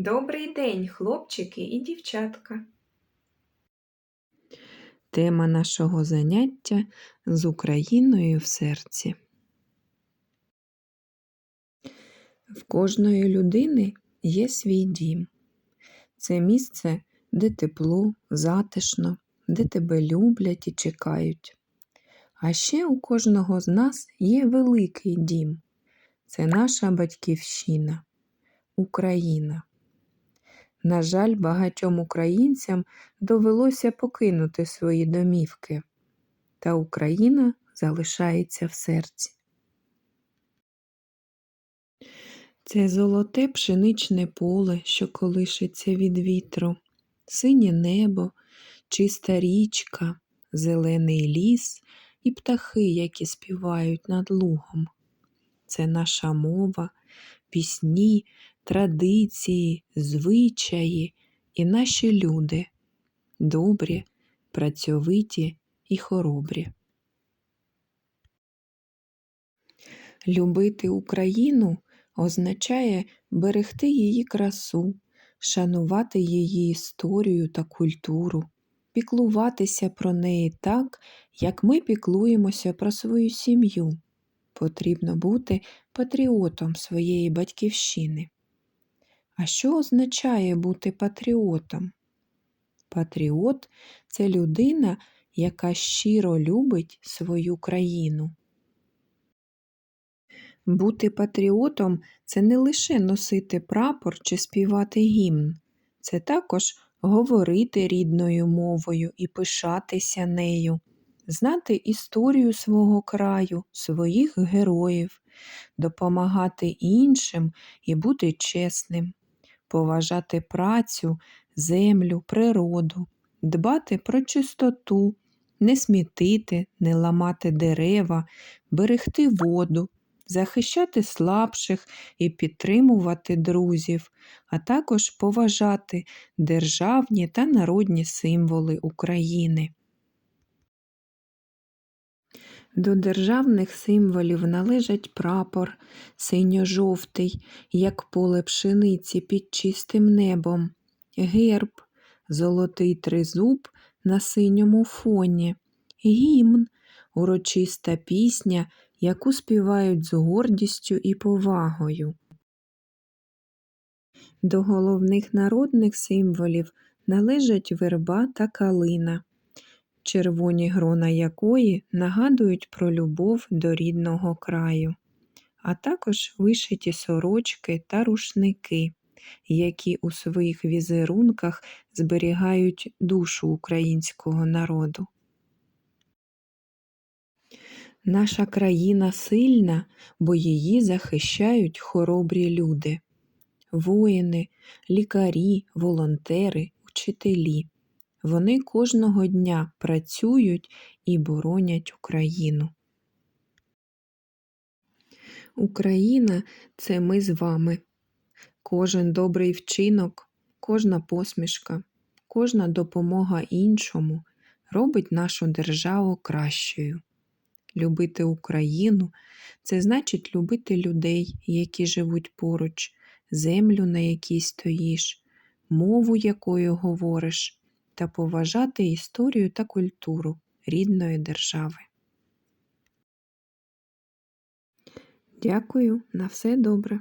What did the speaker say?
Добрий день, хлопчики і дівчатка. Тема нашого заняття з Україною в серці. В кожної людини є свій дім. Це місце, де тепло, затишно, де тебе люблять і чекають. А ще у кожного з нас є великий дім. Це наша батьківщина, Україна. На жаль, багатьом українцям довелося покинути свої домівки, та Україна залишається в серці. Це золоте пшеничне поле, що колишиться від вітру, синє небо, чиста річка, зелений ліс і птахи, які співають над лугом. Це наша мова, пісні, традиції, звичаї і наші люди добрі, працьовиті і хоробрі. Любити Україну означає берегти її красу, шанувати її історію та культуру, піклуватися про неї так, як ми піклуємося про свою сім'ю. Потрібно бути патріотом своєї батьківщини. А що означає бути патріотом? Патріот це людина, яка щиро любить свою країну. Бути патріотом це не лише носити прапор чи співати гімн, це також говорити рідною мовою і пишатися нею, знати історію свого краю, своїх героїв, допомагати іншим і бути чесним, поважати працю, землю, природу, дбати про чистоту, не смітити, не ламати дерева, берегти воду, захищати слабших і підтримувати друзів, а також поважати державні та народні символи України. До державних символів належать прапор синьо-жовтий, як поле пшениці під чистим небом, герб, золотий тризуб на синьому фоні, гімн, урочиста пісня, яку співають з гордістю і повагою. До головних народних символів належать верба та калина червоні грона якої нагадують про любов до рідного краю, а також вишиті сорочки та рушники, які у своїх візерунках зберігають душу українського народу. Наша країна сильна, бо її захищають хоробрі люди, воїни, лікарі, волонтери, учителі. Вони кожного дня працюють і боронять Україну. Україна це ми з вами. Кожен добрий вчинок, кожна посмішка, кожна допомога іншому робить нашу державу кращою. Любити Україну це значить любити людей, які живуть поруч, землю, на якій стоїш, мову, якою говориш та поважати історію та культуру рідної держави. Дякую на все добре.